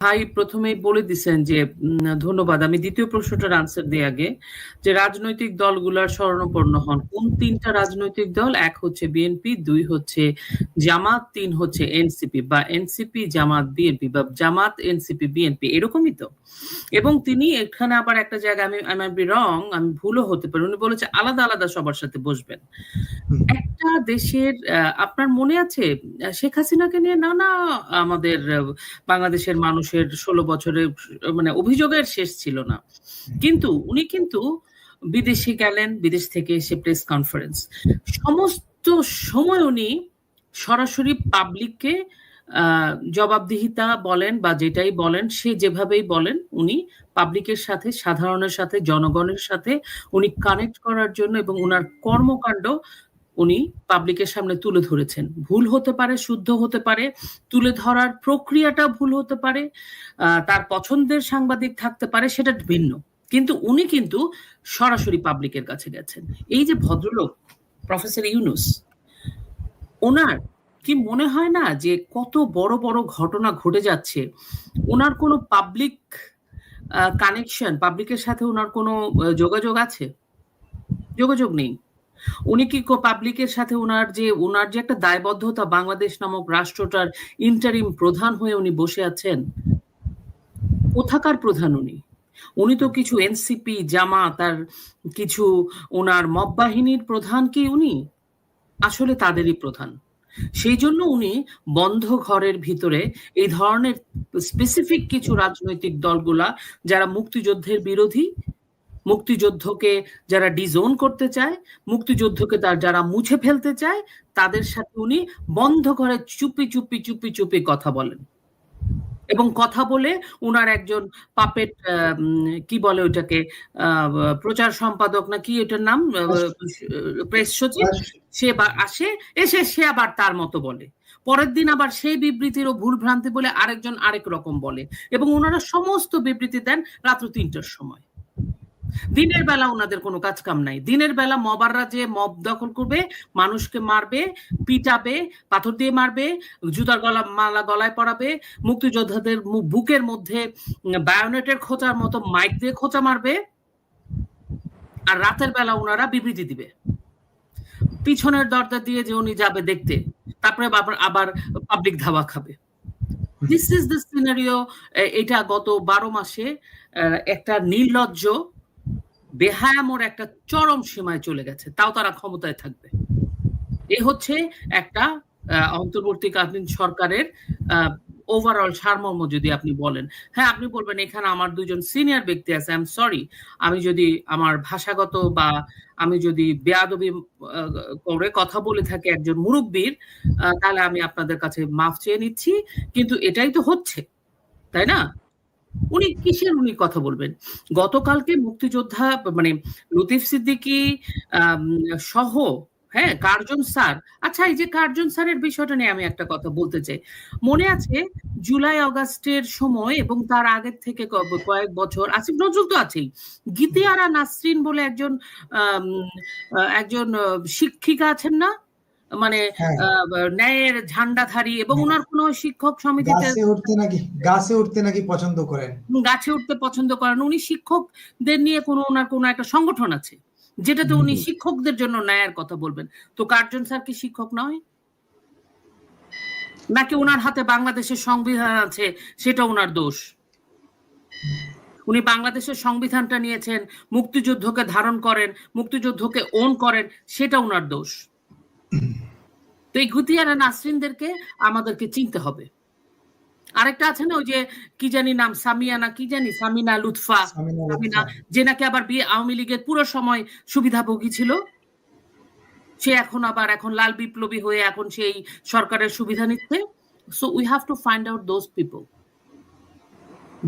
ভাই প্রথমেই বলে দিছেন যে ধন্যবাদ। আমি দ্বিতীয় প্রশ্নটার আনসার দিই আগে যে রাজনৈতিক দলগুলার শরণাপন্ন হন। কোন তিনটা রাজনৈতিক দল? এক হচ্ছে বিএনপি দুই হচ্ছে জামাত তিন হচ্ছে এনসিপি বা এনসিপি জামাত বিএনপি বা জামাত এনসিপি বিএনপি এরকমই তো। এবং তিনি এখানে আবার একটা জায়গায় আমি আমি বি রং আমি ভুলও হতে পারি। উনি বলেছে আলাদা আলাদা সবার সাথে বসবেন। একটা দেশের আহ, আপনার মনে আছে শেখ হাসিনাকে নিয়ে নানা আমাদের বাংলাদেশের মানুষের ষোলো বছরের মানে অভিযোগের শেষ ছিল না। কিন্তু উনি কিন্তু বিদেশে গেলেন, বিদেশ থেকে এসে প্রেস কনফারেন্স সমস্ত সময় উনি সরাসরি পাবলিককে জবাবদিহিতা বলেন বা যেটাই বলেন, সে যেভাবেই বলেন, উনি পাবলিকের সাথে, সাধারণের সাথে, জনগণের সাথে উনি কানেক্ট করার জন্য এবং ওনার কর্মকাণ্ড উনি পাবলিকের সামনে তুলে ধরেছেন। ভুল হতে পারে, শুদ্ধ হতে পারে, তুলে ধরার প্রক্রিয়াটা ভুল হতে পারে তার পছন্দের সাংবাদিক থাকতে পারে, সেটা ভিন্ন। কিন্তু উনি কিন্তু সরাসরি পাবলিকের কাছে গেছেন। এই যে ভদ্রলোক প্রফেসর ইউনুস, ওনার কি মনে হয় না যে কত বড় বড় ঘটনা ঘটে যাচ্ছে? ওনার কোনো পাবলিক কানেকশন পাবলিকের সাথে ওনার কোনো যোগাযোগ আছে? যোগাযোগ নেই। উনি কি পাবলিকের সাথে ওনার যে ওনার যে একটা দায়বদ্ধতা বাংলাদেশ নামক রাষ্ট্রটার ইন্টারিম প্রধান হয়ে উনি বসে আছেন, কোথাকার প্রধান উনি? উনি তো কিছু এনসিপি জামা, তার কিছু ওনার মব বাহিনীর প্রধান কি উনি? আসলে তাদেরই প্রধান। সেই জন্য উনি বন্ধ ঘরের ভিতরে এই ধরনের স্পেসিফিক কিছু রাজনৈতিক দলগুলা, যারা মুক্তিযুদ্ধের বিরোধী মুক্তিযুদ্ধকে যারা ডিজোন করতে চায় মুক্তিযুদ্ধকে তার যারা মুছে ফেলতে চায় তাদের সাথে উনি বন্ধ ঘরে চুপি চুপি চুপি চুপি কথা বলেন। এবং কথা বলে উনার একজন পাপেট কি বলে ওইটাকে আহ, প্রচার সম্পাদক না কি এটার নাম? প্রেস সচিব? সে আসে এসে সে আবার তার মতো বলে। পরের দিন আবার সেই বিবৃতির ও ভুল ভ্রান্তি বলে আরেকজন আরেক রকম বলে। এবং ওনারা সমস্ত বিবৃতি দেন রাত্র তিনটার সময়। দিনের বেলা ওনাদের কোনো কাজ কাম নাই। দিনের বেলা মবাররা যে মব দখল করবে, মানুষকে মারবে, পিটাবে, পাথর দিয়ে মারবে, জুতার গলা মালা গলায় পরাবে, মুক্তিযোদ্ধাদের বুকের মধ্যে বায়োনেটের খোঁচার মতো মাইক দিয়ে খোঁচা মারবে, আর রাতের বেলা ওনারা বিবৃতি দিবে। পিছনের দরজা দিয়ে যে উনি যাবে দেখতে, তারপরে আবার পাবলিক ধাওয়া খাবে। দিস ইজ দ্য সিনারিও এটা গত বারো মাসে একটা নির্লজ্জ বেহায়ামোর একটা চরম সীমায় চলে গেছে, তাও তারা ক্ষমতায় থাকবে। এ হচ্ছে একটা অন্তর্বর্তীকালীন সরকারের ওভারঅল সারমর্ম যদি আপনি বলেন। হ্যাঁ আপনি বলবেন, এখানে আমার দুজন সিনিয়র ব্যক্তি আছে আই এম সরি আমি যদি আমার ভাষাগত বা আমি যদি বেয়াদবি করে কথা বলে থাকি একজন মুরব্বীর তাহলে আমি আপনাদের কাছে মাফ চেয়ে নিচ্ছি, কিন্তু এটাই তো হচ্ছে, তাই না? উনি কিসের উনি কথা বলবেন? গতকালকে মুক্তিযোদ্ধা মানে লতিফ সিদ্দিকী সহ হ্যাঁ কার্জন স্যার আচ্ছা এই যে কার্জন স্যারের বিষয়টা নিয়ে আমি একটা কথা বলতে চাই। মনে আছে জুলাই অগাস্টের সময় এবং তার আগের থেকে কয়েক বছর আসিফ নজরুল তো আছেই। গীতিয়ারা নাসরিন বলে একজন একজন শিক্ষিকা আছেন না? মানে হ্যাঁ। আহ, ন্যায়ের ঝান্ডাধারী এবং হ্যাঁ। ওনার কোনো শিক্ষক সমিতিতে গাছে উঠতে নাকি গাছে উঠতে নাকি পছন্দ করেন? গাছে উঠতে পছন্দ করেন। উনি শিক্ষকদের নিয়ে কোনো ওনার কোনো একটা সংগঠন আছে যেটাতে উনি শিক্ষকদের জন্য ন্যায়ের কথা বলবেন। তো কার্জন স্যার কি শিক্ষক নয়? নাকি ওনার হাতে বাংলাদেশের সংবিধান আছে সেটা ওনার দোষ? উনি বাংলাদেশের সংবিধানটা নিয়েছেন মুক্তিযুদ্ধকে ধারণ করেন মুক্তিযুদ্ধকে ওন করেন সেটা ওনার দোষ। তো এই গুতিয়ারা নাসরিনদেরকে আমাদেরকে চিনতে হবে। আরেকটা আছে না ওই যে কি জানি নাম সামিয়ানা কি জানি সামিনা লুৎফা সামিনা সামিনা যে নাকি আবার বিয়ে আওয়ামী লীগের পুরো সময় সুবিধাভোগী ছিল। সে এখন আবার এখন লাল বিপ্লবী হয়ে এখন সেই সরকারের সুবিধা নিচ্ছে। So we have to find out those people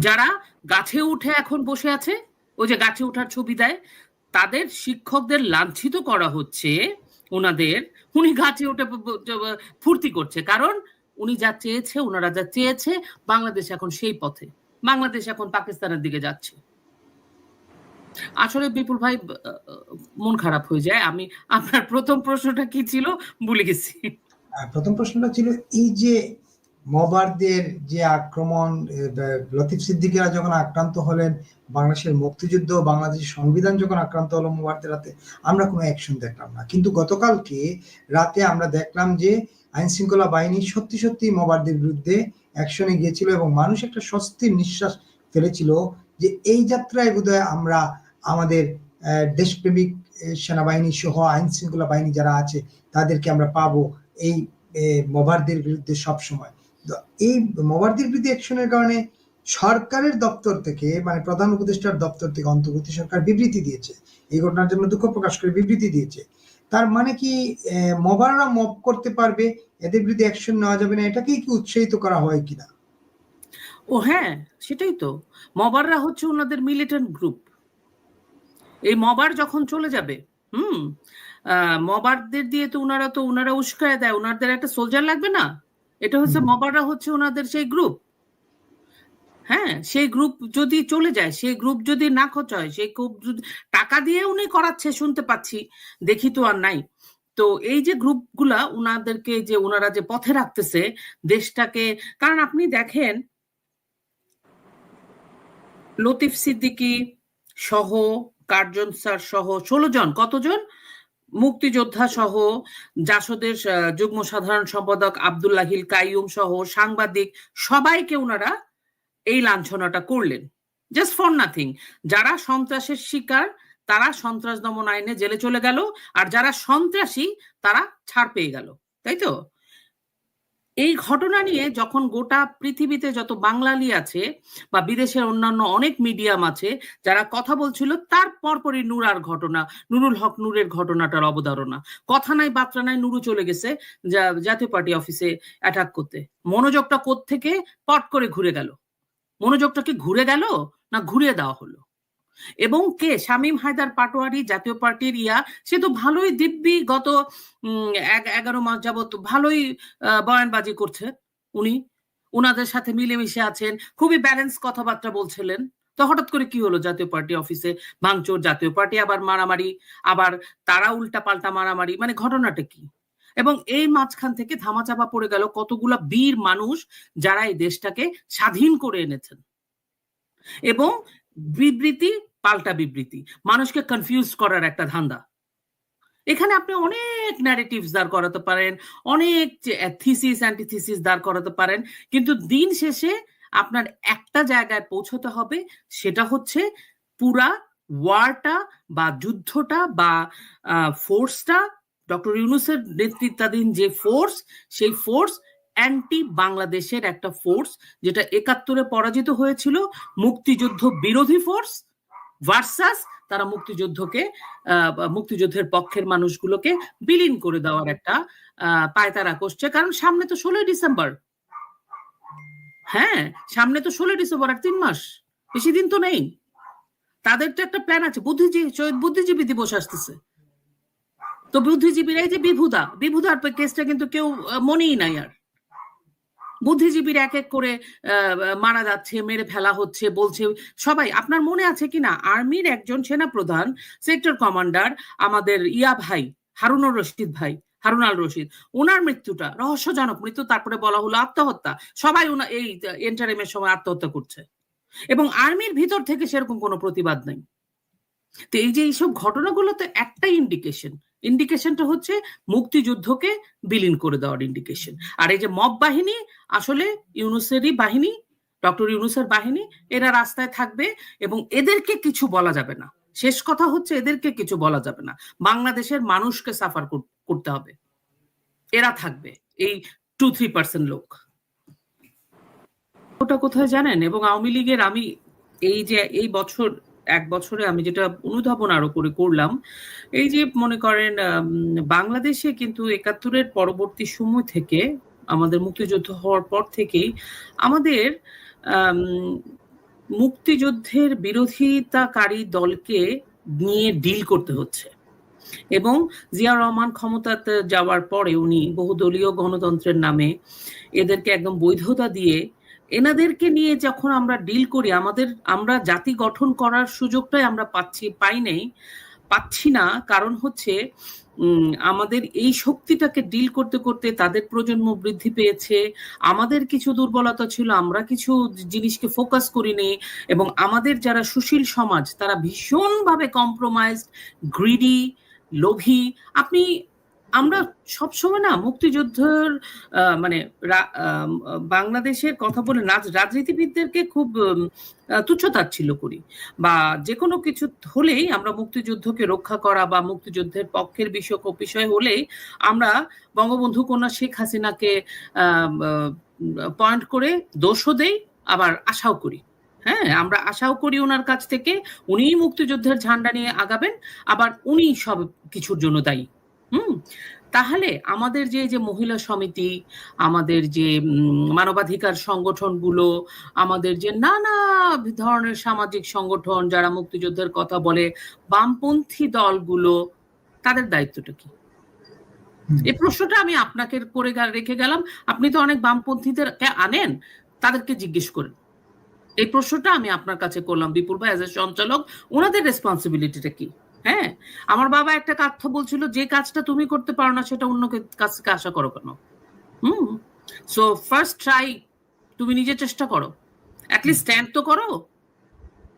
যারা গাছে উঠে এখন বসে আছে ওই যে গাছে ওঠার ছবি দেয় তাদের শিক্ষকদের লাঞ্ছিত করা হচ্ছে ওনাদের, উনি গাছে উঠে ফুর্তি করছে। কারণ উনি যা চেয়েছে, ওনারা যা চেয়েছে, বাংলাদেশ এখন সেই পথে। বাংলাদেশ এখন পাকিস্তানের দিকে যাচ্ছে। আসলে বিপুল ভাই মন খারাপ হয়ে যায়। আমি, আপনার প্রথম প্রশ্নটা কি ছিল? ভুলে গেছি। প্রথম প্রশ্নটা ছিল এই যে মবারদের যে আক্রমণ লতিফ সিদ্দিকীরা যখন আক্রান্ত হলেন, বাংলাদেশের মুক্তিযুদ্ধ বাংলাদেশের সংবিধান যখন আক্রান্ত হলো মোবারদের রাতে আমরা কোনো অ্যাকশন দেখলাম না। কিন্তু গতকালকে রাতে আমরা দেখলাম যে আইন শৃঙ্খলা বাহিনী সত্যি সত্যি মোবারদের বিরুদ্ধে অ্যাকশনে গিয়েছিল এবং মানুষ একটা স্বস্তির নিঃশ্বাস ফেলেছিল যে এই যাত্রায় বোধহয় আমরা আমাদের দেশপ্রেমিক সেনাবাহিনী সহ আইন শৃঙ্খলা বাহিনী যারা আছে, তাদেরকে আমরা পাবো এই মোবারদের বিরুদ্ধে সব সময় তো এই মোবারদের বিরুদ্ধে অ্যাকশনের কারণে সরকারের দপ্তর থেকে মানে প্রধান উপদেষ্টার দপ্তর থেকে অন্তর্বর্তী সরকার বিবৃতি দিয়েছে। এই ঘটনার জন্য দুঃখ প্রকাশ করে বিবৃতি দিয়েছে। তার মানে কি মবাররা মব করতে পারবে, এদের বিরুদ্ধে অ্যাকশন নেওয়া যাবে না, এটাকেই কি উৎসাহিত করা হয় কিনা? ও হ্যাঁ সেটাই তো। মবাররা হচ্ছে ওনাদের মিলিটেন্ট গ্রুপ এই মবার যখন চলে যাবে, হুম মবারদের দিয়ে তো ওনারা তো, ওনারা উস্কায় দেয় ওনাদের একটা সোলজার লাগবে না? এটা হচ্ছে হুম। মবাররা হচ্ছে ওনাদের সেই গ্রুপ হ্যাঁ সেই গ্রুপ যদি চলে যায় সেই গ্রুপ যদি না হয় সেই গ্রুপ যদি টাকা দিয়ে উনি করাচ্ছে শুনতে পাচ্ছি দেখি তো আর নাই। তো এই যে গ্রুপগুলা উনাদেরকে যে ওনারা যে পথে রাখতেছে দেশটাকে কারণ আপনি দেখেন লতিফ সিদ্দিকী সহ কার্জন স্যার সহ ষোলো জন কতজন? মুক্তিযোদ্ধা সহ জাসদের যুগ্ম সাধারণ সম্পাদক আব্দুল্লাহিল কাইয়ুম সহ সাংবাদিক সবাইকে ওনারা এই লাঞ্ছনাটা করলেন। জাস্ট ফর নাথিং যারা সন্ত্রাসের শিকার, তারা সন্ত্রাস দমন আইনে জেলে চলে গেল, আর যারা সন্ত্রাসী, তারা ছাড় পেয়ে গেল। তাই তো? এই ঘটনা নিয়ে যখন গোটা পৃথিবীতে যত বাংলালি আছে বা বিদেশের অন্যান্য অনেক মিডিয়াম আছে, যারা কথা বলছিল, তার পরপরই নুরার ঘটনা, নুরুল হক নুরের ঘটনাটার অবতারণা। কথা নাই, বার্তা নাই, নুরু চলে গেছে জাতীয় পার্টি অফিসে অ্যাটাক করতে। মনোযোগটা থেকে পট করে ঘুরে গেল। মনোযোগটা কি ঘুরে গেল না ঘুরিয়ে দেওয়া হলো? এবং কে? শামীম হায়দার পাটোয়ারি, জাতীয় পার্টির ইয়া। সে তো ভালোই দিব্যি গত এগারো মাস যাবত ভালোই বয়ানবাজি করছে উনি। ওনাদের সাথে মিলেমিশে আছেন, খুবই ব্যালেন্স কথাবার্তা বলছিলেন। তো হঠাৎ করে কি হলো জাতীয় পার্টি অফিসে? ভাঙচুর, জাতীয় পার্টি আবার মারামারি, আবার তারা উল্টা পাল্টা মারামারি মানে ঘটনাটা কি? এবং এই মাঝখান থেকে ধামাচাপা পড়ে গেল কতগুলা বীর মানুষ যারা এই দেশটাকে স্বাধীন করে এনেছেন। এবং বিবৃতি পাল্টা বিবৃতি। মানুষকে কনফিউজ করার একটা ধান্দা। এখানে আপনি অনেক ন্যারেটিভস দাঁড় করাতে পারেন, অনেক থিসিস অ্যান্টিথিসিস দাঁড় করাতে পারেন, কিন্তু দিন শেষে আপনার একটা জায়গায় পৌঁছতে হবে, সেটা হচ্ছে পুরা ওয়ারটা বা যুদ্ধটা বা ফোর্সটা ডক্টর ইউনুসের নেতৃত্বাধীন যে ফোর্স সেই ফোর্স অ্যান্টি বাংলাদেশের একটা ফোর্স যেটা একাত্তরে পরাজিত হয়েছিল, মুক্তিযুদ্ধ বিরোধী ফোর্স ভার্সাস তারা মুক্তিযুদ্ধকে মুক্তিযুদ্ধের পক্ষের মানুষগুলোকে বিলীন করে দেওয়ার একটা পায়তারা করছে। কারণ সামনে তো ষোলোই ডিসেম্বর। হ্যাঁ সামনে তো ষোলোই ডিসেম্বর আর তিন মাস। বেশি দিন তো নেই। তাদের তো একটা প্ল্যান আছে। বুদ্ধিজীবী শহীদ বুদ্ধিজীবী দিবস আসতেছে। তো বুদ্ধিজীবীরা এই যে বিভুদা বিভুদার কেসটা কিন্তু কেউ মনেই নাই আর। বুদ্ধিজীবীর এক এক করে মারা যাচ্ছে, মেরে ফেলা হচ্ছে, বলছে সবাই। আপনার মনে আছে কিনা? আর্মির একজন সেনাপ্রধান, সেক্টর কমান্ডার আমাদের ইয়া ভাই, হারুনুর রশিদ ভাই, হারুন আল রশিদ, ওনার মৃত্যুটা রহস্যজনক মৃত্যু, তারপরে বলা হলো আত্মহত্যা। সবাই এই এন্টারিমের সময় আত্মহত্যা করছে। এবং আর্মির ভিতর থেকে সেরকম কোনো প্রতিবাদ নেই। তো এই যে এইসব ঘটনাগুলো তো একটাই ইন্ডিকেশন ইন্ডিকেশনটা হচ্ছে মুক্তিযুদ্ধকে বিলীন করে দেওয়ার ইন্ডিকেশন আর এই যে মব বাহিনী, আসলে ইউনুসেরই বাহিনী, ডক্টর ইউনুসের বাহিনী, এরা রাস্তায় থাকবে এবং এদেরকে কিছু বলা যাবে না। শেষ কথা হচ্ছে এদেরকে কিছু বলা যাবে না। বাংলাদেশের মানুষকে সাফার করতে হবে। এরা থাকবে, এই টু থ্রি পার্সেন্ট লোক। ওটা কোথায় জানেন? এবং আওয়ামী লীগের আমি এই যে, এই বছর এক বছরে আমি যেটা অনুধাবন আরও করে করলাম, এই যে মনে করেন বাংলাদেশে কিন্তু একাত্তরের পরবর্তী সময় থেকে, আমাদের মুক্তিযুদ্ধ হওয়ার পর থেকেই আমাদের মুক্তিযুদ্ধের বিরোধিতাকারী দলকে নিয়ে ডিল করতে হচ্ছে। এবং জিয়া রহমান ক্ষমতাতে যাওয়ার পরে উনি বহুদলীয় গণতন্ত্রের নামে এদেরকে একদম বৈধতা দিয়ে এনাদেরকে নিয়ে যখন আমরা ডিল করি, আমাদের, আমরা জাতি গঠন করার সুযোগটাই আমরা পাচ্ছি, পাই নাই। পাচ্ছি না, কারণ হচ্ছে আমাদের এই শক্তিটাকে ডিল করতে করতে তাদের প্রজন্ম বৃদ্ধি পেয়েছে। আমাদের কিছু দুর্বলতা ছিল, আমরা কিছু জিনিসকে ফোকাস করিনি এবং আমাদের যারা সুশীল সমাজ, তারা ভীষণভাবে কম্প্রোমাইজড গ্রিডি লোভী। আপনি আমরা সবসময় না মুক্তিযুদ্ধের মানে বাংলাদেশের কথা বলে রাজ- রাজনীতিবিদদেরকে খুব তুচ্ছতাচ্ছিল্য করি। বা যে কোনো কিছু হলেই আমরা মুক্তিযুদ্ধকে রক্ষা করা বা মুক্তিযুদ্ধের পক্ষের বিষয় বিষয় হলেই আমরা বঙ্গবন্ধু কন্যা শেখ হাসিনাকে পয়েন্ট করে দোষও দেই, আবার আশাও করি। হ্যাঁ আমরা আশাও করি ওনার কাছ থেকে, উনিই মুক্তিযুদ্ধের ঝান্ডা নিয়ে আগাবেন, আবার উনি সব কিছুর জন্য দায়ী। হুম তাহলে আমাদের যে যে মহিলা সমিতি আমাদের যে মানবাধিকার সংগঠনগুলো আমাদের যে নানা ধরনের সামাজিক সংগঠন যারা মুক্তিযুদ্ধের কথা বলে বামপন্থী দলগুলো তাদের দায়িত্বটা কি? এই প্রশ্নটা আমি আপনাকে করে রেখে গেলাম। আপনি তো অনেক বামপন্থীদের আনেন তাদেরকে জিজ্ঞেস করেন। এই প্রশ্নটা আমি আপনার কাছে করলাম। বিপুল ভাই এজ এ সঞ্চালক ওনাদের রেসপন্সিবিলিটিটা কি? হ্যাঁ? আমার বাবা একটা কথা বলছিল, যে কাজটা তুমি করতে পারো না, সেটা অন্য কাছ থেকে আশা করো কেন? হুম? সো ফার্স্ট ট্রাই তুমি নিজে চেষ্টা করো। অ্যাটলিস্ট স্ট্যান্ড তো করো,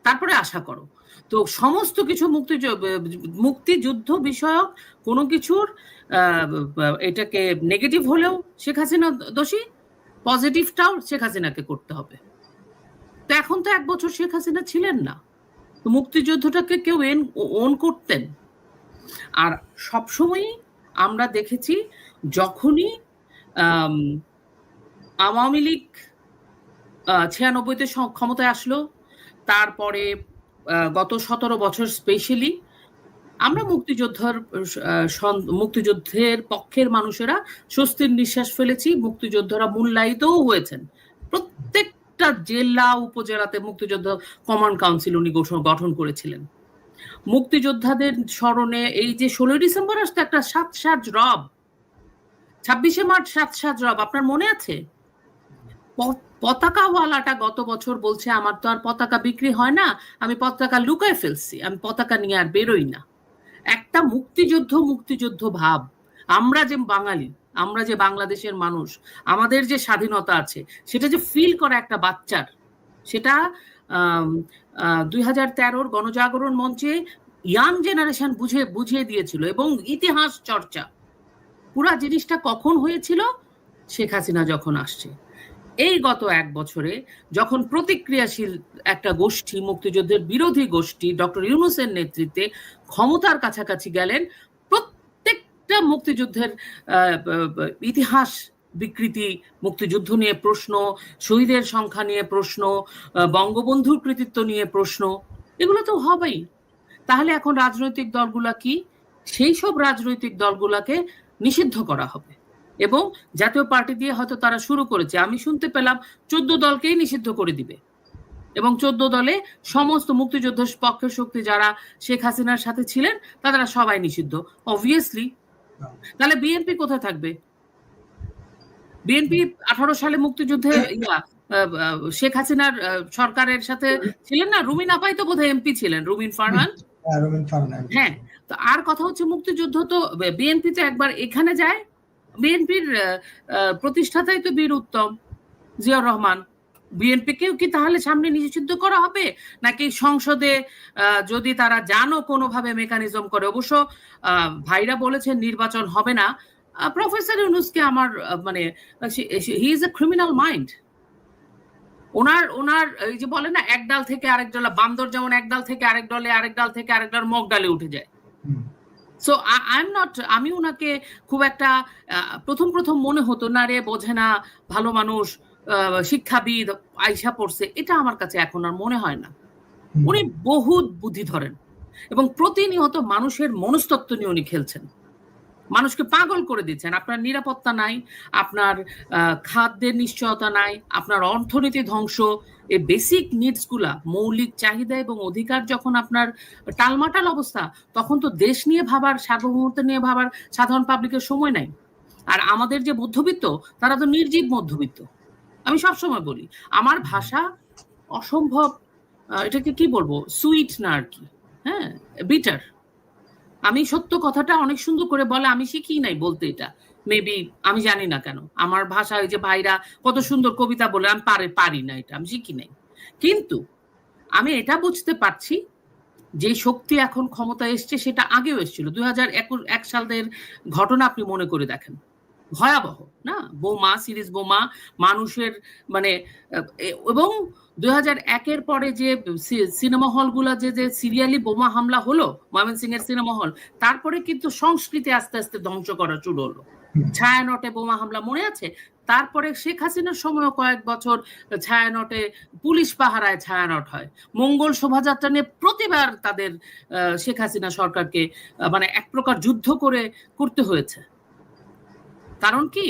তারপরে আশা করো। তো সমস্ত কিছু মুক্তি মুক্তিযুদ্ধ বিষয়ক কোনো কিছুর এটাকে নেগেটিভ হলেও শেখ হাসিনা দোষী পজিটিভটাও শেখ হাসিনাকে করতে হবে। তো এখন তো এক বছর শেখ হাসিনা ছিলেন না। তো মুক্তিযুদ্ধটাকে কেউ এন ওন করতেন। আর সবসময়ই আমরা দেখেছি যখনই আওয়ামী লীগ ছিয়ানব্বইতে ক্ষমতায় আসলো, তারপরে গত সতেরো বছর স্পেশালি আমরা মুক্তিযোদ্ধার মুক্তিযুদ্ধের পক্ষের মানুষেরা স্বস্তির নিঃশ্বাস ফেলেছি, মুক্তিযোদ্ধারা মূল্যায়িতও হয়েছেন। প্রত্যেকটা জেলা উপজেলাতে মুক্তিযোদ্ধা কমান্ড কাউন্সিল উনি গঠন করেছিলেন। মুক্তিযোদ্ধাদের স্মরণে এই যে ষোলোই ডিসেম্বর আসতে একটা সাত সাত রব, ছাব্বিশে মার্চ সাত সাত রব, আপনার মনে আছে? পতাকাওয়ালাটা গত বছর বলছে, আমার তো আর পতাকা বিক্রি হয় না, আমি পতাকা লুকায় ফেলছি, আমি পতাকা নিয়ে আর বেরোই না। একটা মুক্তিযুদ্ধ মুক্তিযুদ্ধ ভাব। আমরা যে বাঙালি আমরা যে বাংলাদেশের মানুষ, আমাদের যে স্বাধীনতা আছে, সেটা যে ফিল করা একটা বাচ্চার, সেটা দুই হাজার তেরোর গণজাগরণ মঞ্চে ইয়াং জেনারেশন বুঝে, বুঝিয়ে দিয়েছিল এবং ইতিহাস চর্চা। পুরা জিনিসটা কখন হয়েছিল? শেখ হাসিনা যখন আসছে। এই গত এক বছরে যখন প্রতিক্রিয়াশীল একটা গোষ্ঠী, মুক্তিযুদ্ধের বিরোধী গোষ্ঠী, ডক্টর ইউনুসের নেতৃত্বে ক্ষমতার কাছাকাছি গেলেন প্রত্যেকটা মুক্তিযুদ্ধের ইতিহাস বিকৃতি, মুক্তিযুদ্ধ নিয়ে প্রশ্ন, শহীদের সংখ্যা নিয়ে প্রশ্ন বঙ্গবন্ধুর কৃতিত্ব নিয়ে প্রশ্ন, এগুলো তো হবেই। তাহলে এখন রাজনৈতিক দলগুলা কি? সেই সব রাজনৈতিক দলগুলাকে নিষিদ্ধ করা হবে। এবং জাতীয় পার্টি দিয়ে হয়তো তারা শুরু করেছে। আমি শুনতে পেলাম চোদ্দ দলকেই নিষিদ্ধ করে দিবে। এবং চোদ্দ দলে সমস্ত মুক্তিযোদ্ধার পক্ষের শক্তি যারা শেখ হাসিনার সাথে ছিলেন, তারা সবাই নিষিদ্ধ। অবভিয়াসলি তাহলে বিএনপি কোথায় থাকবে? বিএনপি আঠারো সালে মুক্তিযুদ্ধে ইয়া, শেখ হাসিনার সরকারের সাথে ছিলেন না? রুমিন আপাই তো বোধহয় এমপি ছিলেন রুমিন ফারহান। হ্যাঁ, হ্যাঁ তো আর কথা হচ্ছে মুক্তিযুদ্ধ তো বিএনপি তো একবার এখানে যায়। বিএনপির প্রতিষ্ঠাতাই তো বীর উত্তম জিয়াউর রহমান। বিএনপি কেও কি তাহলে সামনে নিষিদ্ধ করা হবে? নাকি সংসদে যদি তারা জানো কোনোভাবে মেকানিজম করে অবশ্য ভাইরা বলেছেন নির্বাচন হবে না। প্রফেসর ইউনুসকে আমার মানে he is a criminal mind ওনার ওনার এই যে বলে না এক ডাল থেকে আরেক ডাল বান্দর যেমন এক ডাল থেকে আরেক ডালে আরেক ডাল থেকে আরেক ডাল মগ ডালে উঠে যায়। সো আই এম নট আমি ওনাকে খুব একটা প্রথম প্রথম মনে হতো না রে বোঝে না ভালো মানুষ শিক্ষাবিদ আইসা পড়ছে এটা আমার কাছে এখন আর মনে হয় না। উনি বহুত বুদ্ধি ধরেন এবং প্রতিনিয়ত মানুষের মনস্তত্ব নিয়ে উনি খেলছেন। মানুষকে পাগল করে দিচ্ছেন। আপনার নিরাপত্তা নাই আপনার খাদ্যের নিশ্চয়তা নাই আপনার অর্থনীতি ধ্বংস। এই বেসিক নিডসগুলা মৌলিক চাহিদা এবং অধিকার যখন আপনার টালমাটাল অবস্থা তখন তো দেশ নিয়ে ভাবার সার্বভৌমত্ব নিয়ে ভাবার সাধারণ পাবলিকের সময় নাই। আর আমাদের যে মধ্যবিত্ত তারা তো নির্জীব মধ্যবিত্ত। আমি সবসময় বলি, আমার ভাষা অসম্ভব এটাকে কি বলব? সুইট না আর কি হ্যাঁ? বিটার আমি সত্য কথাটা অনেক সুন্দর করে বলে, আমি শিখি নাই বলতে এটা। মেবি আমি জানি না কেন। আমার ভাষা ওই যে ভাইরা কত সুন্দর কবিতা বলে, আমি পারে, পারি না এটা, আমি শিখি নাই। কিন্তু আমি এটা বুঝতে পারছি, যে শক্তি এখন ক্ষমতা এসছে, সেটা আগেও এসেছিল। দুই হাজার এক সালের ঘটনা আপনি মনে করে দেখেন। ভয়াবহ, না? বোমা, সিরিজ বোমা, মানুষের মানে এবং দুই হাজার একের পরে যে সি- সিনেমা হলগুলো যে যে সিরিয়ালি বোমা হামলা হলো ময়মনসিং এর সিনেমা হল, তারপরে কিন্তু সংস্কৃতি আস্তে আস্তে ধ্বংস করা শুরু হলো। ছায়ানটে বোমা হামলা মনে আছে? তারপরে শেখ হাসিনার সময়ও কয়েক বছর ছায়ানটে পুলিশ পাহারায় ছায়ানট হয়। মঙ্গল শোভাযাত্রা নিয়ে প্রতিবার তাদের শেখ হাসিনা সরকারকে মানে এক প্রকার যুদ্ধ করে করতে হয়েছে। কারণ কি?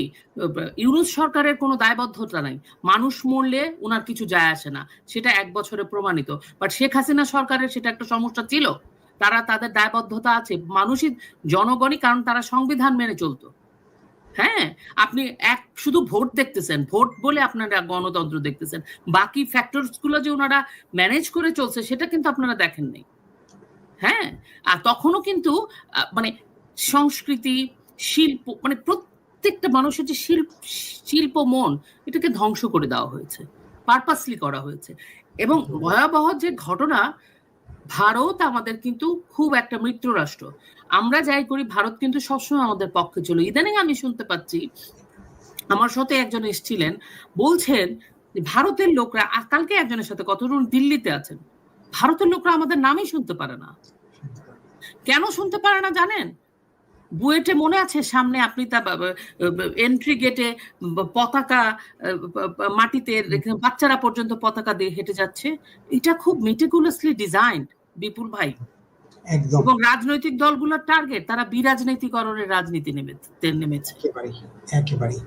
ইউনুস সরকারের কোনো দায়বদ্ধতা নাই। মানুষ মরলে ওনার কিছু যায় আসে না। সেটা এক বছরে প্রমাণিত। বাট শেখ হাসিনা সরকারের সেটা একটা সমস্যা ছিল। তারা তাদের দায়বদ্ধতা আছে। মানুষই জনগণই, কারণ তারা সংবিধান মেনে চলতো। হ্যাঁ? আপনি এক, শুধু ভোট দেখতেছেন। ভোট বলে আপনারা গণতন্ত্র দেখতেছেন। বাকি ফ্যাক্টরসগুলো যে ওনারা ম্যানেজ করে চলছে, সেটা কিন্তু আপনারা দেখেন নাই। হ্যাঁ? আর তখনও কিন্তু মানে সংস্কৃতি, শিল্প মানে প্রত্যেকটা মানুষের যে শিল্প শিল্প মন, এটাকে ধ্বংস করে দেওয়া হয়েছে পারপাসলি করা হয়েছে। এবং ভয়াবহ যে ঘটনা, ভারত আমাদের কিন্তু খুব একটা মৃত্যু রাষ্ট্র আমরা যাই করি, ভারত কিন্তু সবসময় আমাদের পক্ষে ছিল ইদানিং আমি শুনতে পাচ্ছি, আমার সাথে একজন এসেছিলেন, বলছেন, ভারতের লোকরা কালকে একজনের সাথে কত উনি দিল্লিতে আছেন। ভারতের লোকরা আমাদের নামই শুনতে পারে না। কেন শুনতে পারে না জানেন? বুয়েটে মনে আছে সামনে আপনি তা এন্ট্রি গেটে পতাকা মাটিতে বাচ্চারা পর্যন্ত পতাকা দিয়ে হেঁটে যাচ্ছে? এটা খুব মেটিকুলাসলি ডিজাইন বিপুল ভাই। একদম। এবং রাজনৈতিক দলগুলোর টার্গেট তারা বিরাজনীতিকরণের রাজনীতি নেমেছে নেমেছে। একেবারেই একেবারেই।